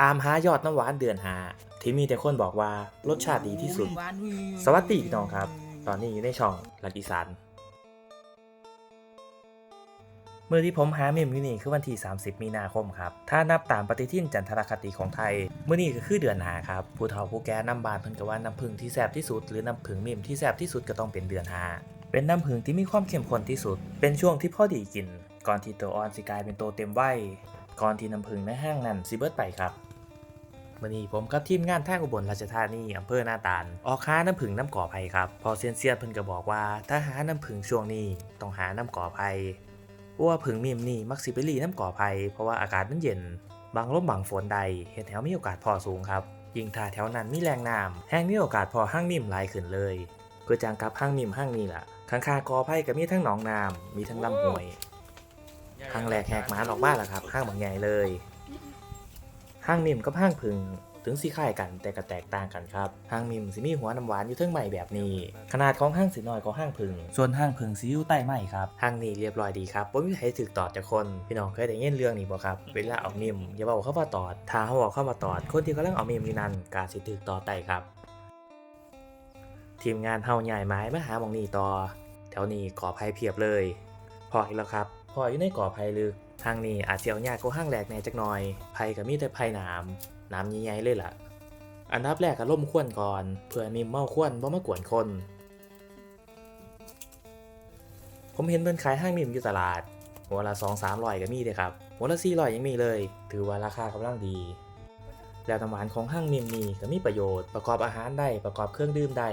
ตามหายอดน้ำหวานเดือนหาที่มีแต่คนบอกว่ารสชาติดีที่สุด สวัสดีพี่น้องครับ ตอนนี้อยู่ในช่องลัดอีสานเมื่อที่ผมหาเมมอยู่นี่คือวันที่ 30 มีนาคมครับ ถ้านับตามปฏิทินจันทรคติของไทย เมื่อนี้ก็คือเดือนหาครับ ผู้เฒ่าผู้แก่นำบานเพิ่นก็ว่าน้ำผึ้งที่แซ่บที่สุด หรือน้ำผึ้งเมมที่แซ่บที่สุดก็ต้องเป็นเดือนหา เป็นน้ำผึ้งที่มีความเข้มข้นที่สุด เป็นช่วงที่พอดีกิน ก่อนที่ตัวอ่อนสิกลายเป็นตัวเต็มวัย ก่อนที่น้ำผึ้งในห้างนั้นสิเบิดไปครับ มื่อนี้ผมกับทีมงานทางอุบลราชธานีอำเภอหน้าตาล ออกหาน้ำผึ้งน้ำก่อไผ่ครับ พอเซียนเซียนเพิ่นก็บอกว่า ถ้าหาน้ำผึ้งช่วงนี้ต้องหาน้ำก่อไผ่เพราะว่าผึ้งมิมนี่มักสิไปรีน้ำก่อไผ่เพราะว่าอากาศมันเย็น บางลมบางฝนใดเฮ็ดแถวมีโอกาสพอสูงครับ ยิ่งถ้าแถวนั้นมีแรงน้ำแห้งมีโอกาสพอห้างมิมหลายขึ้นเลยเพื่อจังกับห้างมิมห้างนี้ล่ะข้างๆกอไผ่ก็มีทั้งหนองน้ำมีทั้งลำห้วยห้างแรกแหกหมาออกมาแล้วครับห้างบางใหญ่เลย ห้างมิมกับห้างผึ่งถึงสีคล้ายกันแต่ก็แตกต่างกันครับห้างมิมสิมีหัวน้ำหวานอยู่เทิงใหม่แบบนี้ ขนาดของห้างสีน้อยกว่าห้างผึ่งส่วนห้างผึ่งสิอยู่ใต้ไม้ครับห้างนี้เรียบร้อยดีครับบ่มีใครถึกตอดจากคนพี่น้องเคยได้ยินเรื่องนี้บ่ครับเวลาเอามิมอย่าบอกเข้ามาตอดถ้าเขาบอกเข้ามาตอด คนที่กำลังเอามิมอยู่นั้นก็สิถึกตอดได้ครับ ทีมงานเฮาใหญ่ไม้มาหาหมองนี้ต่อแถวนี้ก่อภัยเพียบเลย พออีกแล้วครับพออยู่ในก่อภัยลึก ทางนี้อาจเสียวยากกว่าห้างแหลกแน่จักหน่อยภัยก็มีแต่ภัยน้ำน้ำใหญ่ๆเลยล่ะ อันดับแรกก็ล่มควนก่อน เพื่อมีเมาควนบ่มากวนคน ผมเห็นเพิ่นขายห้างมิมอยู่ตลาด หัวละ2 3 0 0ก็มีเด้ครับ หัวละ400ยังมีเลย ถือว่าราคากำลังดี แล้วน้ำหวานของห้างมิมนี่ก็มีประโยชน์ประกอบอาหารได้ประกอบเครื่องดื่มได้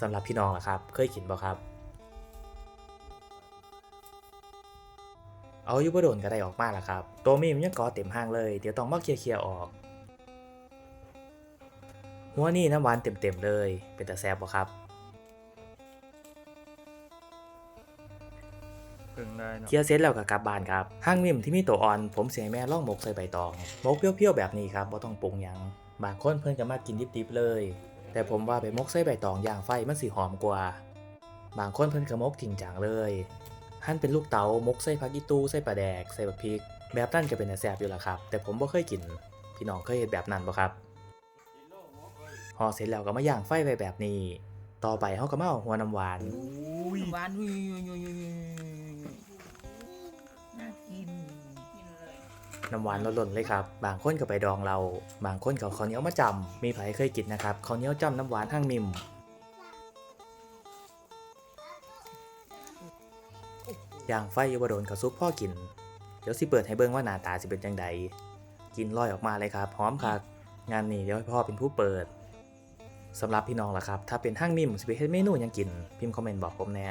สำหรับพี่น้องล่ะครับ เคยกินบ่ครับ เอาอยู่บ่โดนก็ได้ออกมาแล้วครับตัวมีมยังก่อเต็มห้างเลย เดี๋ยวต้องมาเคลียร์ๆออก หัวนี่น้ำหวานเต็มๆเลย เป็นตาแซบบ่ครับพึ่งได้เนาะเคลียร์เสร็จแล้วก็กลับบ้านครับห้างนิ่มที่มีตัวอ่อน ผมเสียให้แม่ล่องหมกใส่ใบตองหมกเปรี้ยวๆแบบนี้ครับบ่ต้องปรุงหยังบางคนเพิ่นก็มากินดิบๆเลย แต่ผมว่าไปมกใส่ใบตองย่างไฟมันสิหอมกว่า บางคนเพิ่นก็มกจริงจังเลย หั่นเป็นลูกเต๋ามกใส่ผักอีตู้ใส่ปลาแดกใส่บักพริก แบบนั้นก็เป็นแซบอยู่ละครับ แต่ผมบ่เคยกิน พี่น้องเคยเห็นแบบนั้นบ่ครับห่อเสร็จแล้วก็มาย่างไฟไปแบบนี้ ต่อไปเฮาก็มาเอาหัวน้ำหวานหวานน่ากินน้ำหวานล้นๆเลยครับ บางคนก็ไปดองเรา บางคนก็ข้าวเหนียวมาจำมีไผเคยกินนะครับข้าวเหนียวจำน้ำหวานห้างมิม ย่างไฟอยู่บโดนกับซุปพ่อกิน เดี๋ยวสิเปิดให้เบิ่งว่าหน้าตาสิเป็นจังใดกินลอยออกมาเลยครับหอมคักงานนี้เดี๋ยวให้พ่อเป็นผู้เปิดสำหรับพี่น้องล่ะครับ ถ้าเป็นห้างมิมสิเปเฮ็นเมนูยังกิน พิมพ์คอมเมนต์บอกผมแน่